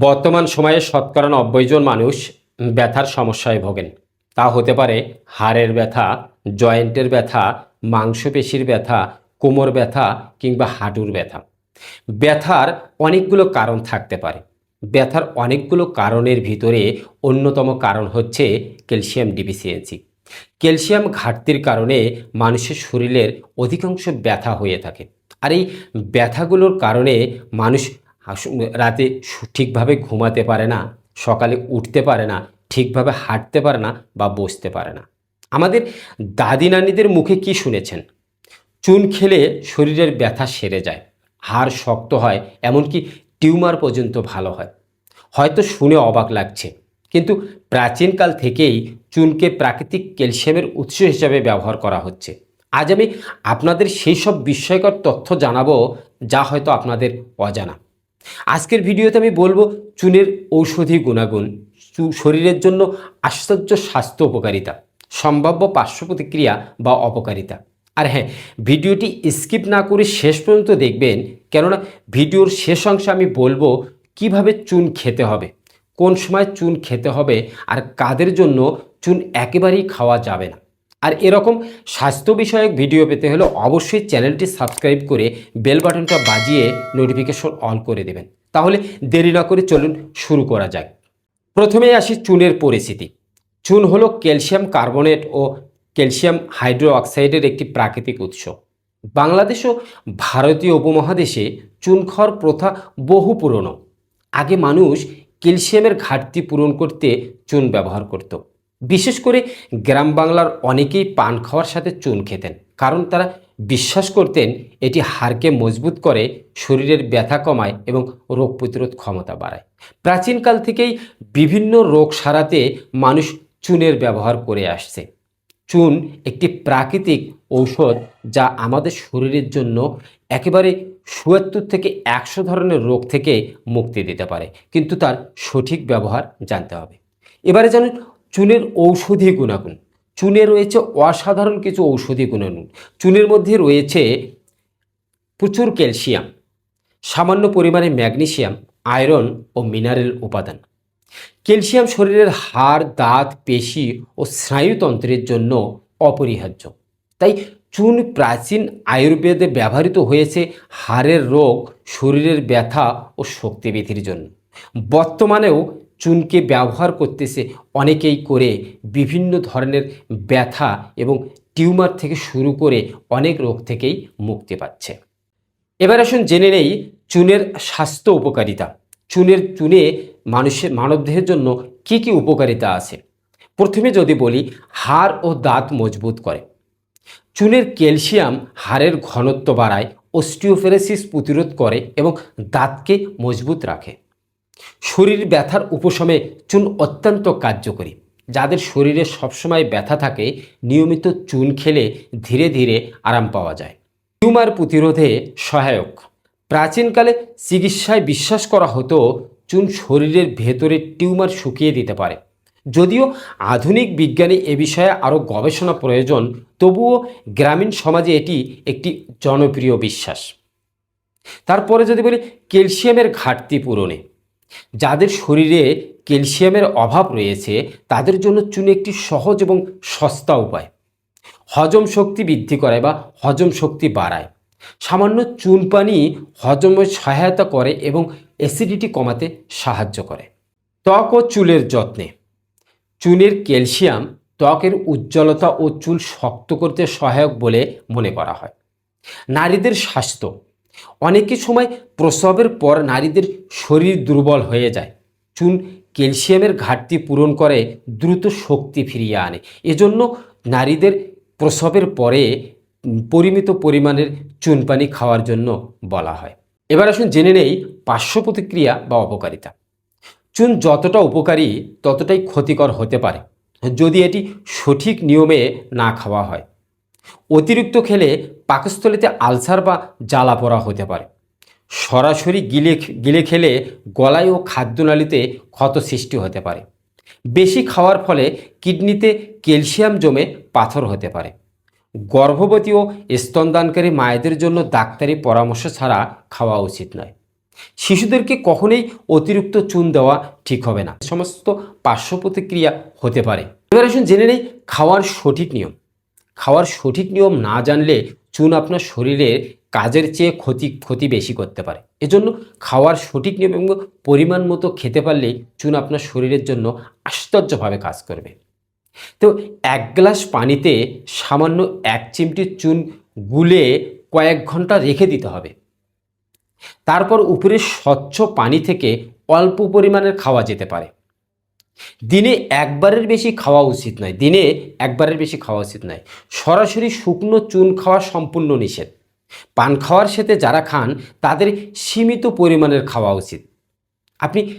বর্তমান সময়ে শতকরা নব্বই জন মানুষ ব্যথার সমস্যায় ভোগেন। তা হতে পারে হাড়ের ব্যথা, জয়েন্টের ব্যথা, মাংসপেশির ব্যথা, কোমর ব্যথা কিংবা হাঁটুর ব্যথা। ব্যথার অনেকগুলো কারণ থাকতে পারে। ব্যথার অনেকগুলো কারণের ভিতরে অন্যতম কারণ হচ্ছে ক্যালসিয়াম ডিফিসিয়েন্সি। ক্যালসিয়াম ঘাটতির কারণে মানুষের শরীরের অধিকাংশ ব্যথা হয়ে থাকে। আর এই ব্যথাগুলোর কারণে মানুষ রাতে ঠিকভাবে ঘুমাতে পারে না, সকালে উঠতে পারে না, ঠিকভাবে হাঁটতে পারে না বা বসতে পারে না। আমাদের দাদি নানিদের মুখে কি শুনেছেন? চুন খেলে শরীরের ব্যথা সেরে যায়, হাড় শক্ত হয়, এমনকি টিউমার পর্যন্ত ভালো হয়। হয়তো শুনে অবাক লাগছে, কিন্তু প্রাচীনকাল থেকেই চুনকে প্রাকৃতিক ক্যালসিয়ামের উৎস হিসাবে ব্যবহার করা হচ্ছে। আজ আমি আপনাদের সেই সব বিস্ময়কর তথ্য জানাব, যা হয়তো আপনাদের অজানা। আজকের ভিডিওতে আমি বলব চুনের ঔষধি গুণাগুণ। শরীরের জন্য আশ্চর্য স্বাস্থ্য উপকারিতা, সম্ভাব্য পার্শ্ব প্রতিক্রিয়া বা অপকারিতা। আর হ্যাঁ ভিডিওটি স্কিপ না করে শেষ পর্যন্ত দেখবেন, কেননা ভিডিওর শেষ অংশে আমি বলব কীভাবে চুন খেতে হবে, কোন সময় চুন খেতে হবে, আর কাদের জন্য চুন একেবারেই খাওয়া যাবে না। আর এরকম স্বাস্থ্য বিষয়ক ভিডিও পেতে হলে অবশ্যই চ্যানেলটি সাবস্ক্রাইব করে বেল বাটনটা বাজিয়ে নোটিফিকেশন অন করে দেবেন। তাহলে দেরি না করে চলুন শুরু করা যাক। প্রথমেই আসি চুনের পরিস্থিতি। চুন হলো ক্যালসিয়াম কার্বনেট ও ক্যালসিয়াম হাইড্রো অক্সাইডের একটি প্রাকৃতিক উৎস। বাংলাদেশ ও ভারতীয় উপমহাদেশে চুন খাওয়ার প্রথা বহু পুরনো। আগে মানুষ ক্যালসিয়ামের ঘাটতি পূরণ করতে চুন ব্যবহার করত। বিশেষ করে গ্রাম বাংলার অনেকেই পান খাওয়ার সাথে চুন খেতেন, কারণ তারা বিশ্বাস করতেন এটি হাড়কে মজবুত করে, শরীরের ব্যথা কমায় এবং রোগ প্রতিরোধ ক্ষমতা বাড়ায়। প্রাচীনকাল থেকেই বিভিন্ন রোগ সারাতে মানুষ চুনের ব্যবহার করে আসছে। চুন একটি প্রাকৃতিক ঔষধ যা আমাদের শরীরের জন্য একেবারে সুয়াত্তর থেকে একশো ধরনের রোগ থেকে মুক্তি দিতে পারে, কিন্তু তার সঠিক ব্যবহার জানতে হবে। এবারে জানুন চুনের ঔষধি গুণাগুণ। চুনে রয়েছে অসাধারণ কিছু ঔষধি গুণাগুণ। চুনের মধ্যে রয়েছে প্রচুর ক্যালসিয়াম, সামান্য পরিমাণে ম্যাগনেসিয়াম, আয়রন ও মিনারেল উপাদান। ক্যালসিয়াম শরীরের হাড়, দাঁত, পেশি ও স্নায়ুতন্ত্রের জন্য অপরিহার্য। তাই চুন প্রাচীন আয়ুর্বেদে ব্যবহৃত হয়েছে হাড়ের রোগ, শরীরের ব্যথা ও শক্তিবৃদ্ধির জন্য। বর্তমানেও চুনকে ব্যবহার করতেছে অনেকেই করে। বিভিন্ন ধরনের ব্যথা এবং টিউমার থেকে শুরু করে অনেক রোগ থেকেই মুক্তি পাচ্ছে। এবার আসুন জেনে নেই চুনের স্বাস্থ্য উপকারিতা। চুনের চুনে মানুষের মানবদেহের জন্য কি কি উপকারিতা আছে? প্রথমে যদি বলি, হাড় ও দাঁত মজবুত করে। চুনের ক্যালসিয়াম হাড়ের ঘনত্ব বাড়ায় অস্টিওফেরেসিস প্রতিরোধ করে এবং দাঁতকে মজবুত রাখে। শরীর ব্যথার উপশমে চুন অত্যন্ত কার্যকরী। যাদের শরীরে সবসময় ব্যথা থাকে, নিয়মিত চুন খেলে ধীরে ধীরে আরাম পাওয়া যায়। টিউমার প্রতিরোধে সহায়ক। প্রাচীনকালে চিকিৎসায় বিশ্বাস করা হতো, চুন শরীরের ভেতরে টিউমার শুকিয়ে দিতে পারে। যদিও আধুনিক বিজ্ঞানী এ বিষয়ে আরও গবেষণা প্রয়োজন, তবুও গ্রামীণ সমাজে এটি একটি জনপ্রিয় বিশ্বাস। তারপরে যদি বলি, ক্যালসিয়ামের ঘাটতি পূরণে। যাদের শরীরে ক্যালসিয়ামের অভাব রয়েছে, তাদের জন্য চুন একটি সহজ এবং সস্তা উপায়। হজম শক্তি বৃদ্ধি করে বা হজম শক্তি বাড়ায়। সামান্য চুন পানি হজমে সহায়তা করে এবং অ্যাসিডিটি কমাতে সাহায্য করে। ত্বক ও চুলের যত্নে। চুনের ক্যালসিয়াম ত্বকের উজ্জ্বলতা ও চুল শক্ত করতে সহায়ক বলে মনে করা হয়। নারীদের স্বাস্থ্য। অনেকের সময় প্রসবের পর নারীদের শরীর দুর্বল হয়ে যায়। চুন ক্যালসিয়ামের ঘাটতি পূরণ করে দ্রুত শক্তি ফিরিয়ে আনে। এজন্য নারীদের প্রসবের পরে পরিমিত পরিমাণের চুন পানি খাওয়ার জন্য বলা হয়। এবার আসুন জেনে নেই পার্শ্ব প্রতিক্রিয়া বা অপকারিতা। চুন যতটা উপকারী ততটাই ক্ষতিকর হতে পারে, যদি এটি সঠিক নিয়মে না খাওয়া হয়। অতিরিক্ত খেলে পাকস্থলিতে আলসার বা জ্বালা পড়া হতে পারে। সরাসরি গিলে গিলে খেলে গলায় ও খাদ্যনালীতে ক্ষত সৃষ্টি হতে পারে। বেশি খাওয়ার ফলে কিডনিতে ক্যালসিয়াম জমে পাথর হতে পারে। গর্ভবতী ও স্তনদানকারী মায়েদের জন্য ডাক্তারি পরামর্শ ছাড়া খাওয়া উচিত নয়। শিশুদেরকে কখনোই অতিরিক্ত চুন দেওয়া ঠিক হবে না। সমস্ত পার্শ্ব প্রতিক্রিয়া হতে পারে। এবার আসুন জেনে নেই খাওয়ার সঠিক নিয়ম। খাওয়ার সঠিক নিয়ম না জানলে চুন আপনার শরীরের কাজের চেয়ে ক্ষতি ক্ষতি বেশি করতে পারে। এজন্য খাওয়ার সঠিক নিয়ম এবং পরিমাণ মতো খেতে পারলেই চুন আপনার শরীরের জন্য আশ্চর্যভাবে কাজ করবে। তো এক গ্লাস পানিতে সামান্য এক চিমটি চুন গুলে কয়েক ঘণ্টা রেখে দিতে হবে। তারপর উপরে স্বচ্ছ পানি থেকে অল্প পরিমাণের খাওয়া যেতে পারে। দিনে একবারের বেশি খাওয়া উচিত নয়, দিনে একবারের বেশি খাওয়া উচিত নয়। সরাসরি শুকনো চুন খাওয়া সম্পূর্ণ নিষেধ। পান খাওয়ার সাথে যারা খান, তাদের সীমিত পরিমাণের খাওয়া উচিত। আপনি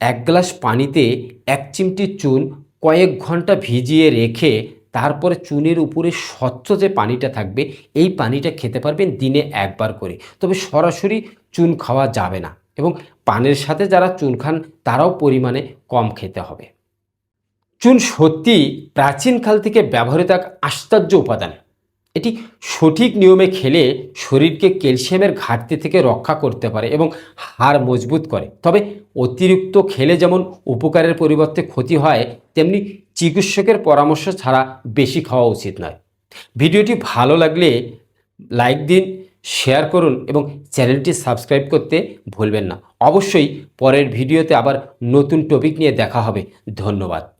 এক গ্লাস পানিতে এক চিমটি চুন কয়েক ঘণ্টা ভিজিয়ে রেখে তারপরে চুনের উপরে স্বচ্ছ যে পানিটা থাকবে, এই পানিটা খেতে পারবেন দিনে একবার করে। তবে সরাসরি চুন খাওয়া যাবে না। এবং পানের সাথে যারা চুন খান, তারাও পরিমাণে কম খেতে হবে। চুন সত্যি প্রাচীনকাল থেকে ব্যবহৃত এক আশ্চর্য উপাদান। এটি সঠিক নিয়মে খেলে শরীরকে ক্যালসিয়ামের ঘাটতি থেকে রক্ষা করতে পারে এবং হাড় মজবুত করে। তবে অতিরিক্ত খেলে যেমন উপকারের পরিবর্তে ক্ষতি হয়, তেমনি চিকিৎসকের পরামর্শ ছাড়া বেশি খাওয়া উচিত নয়। ভিডিওটি ভালো লাগলে লাইক দিন শেয়ার করুন এবং চ্যানেলটি সাবস্ক্রাইব করতে ভুলবেন না। অবশ্যই পরের ভিডিওতে আবার নতুন টপিক নিয়ে দেখা হবে। ধন্যবাদ।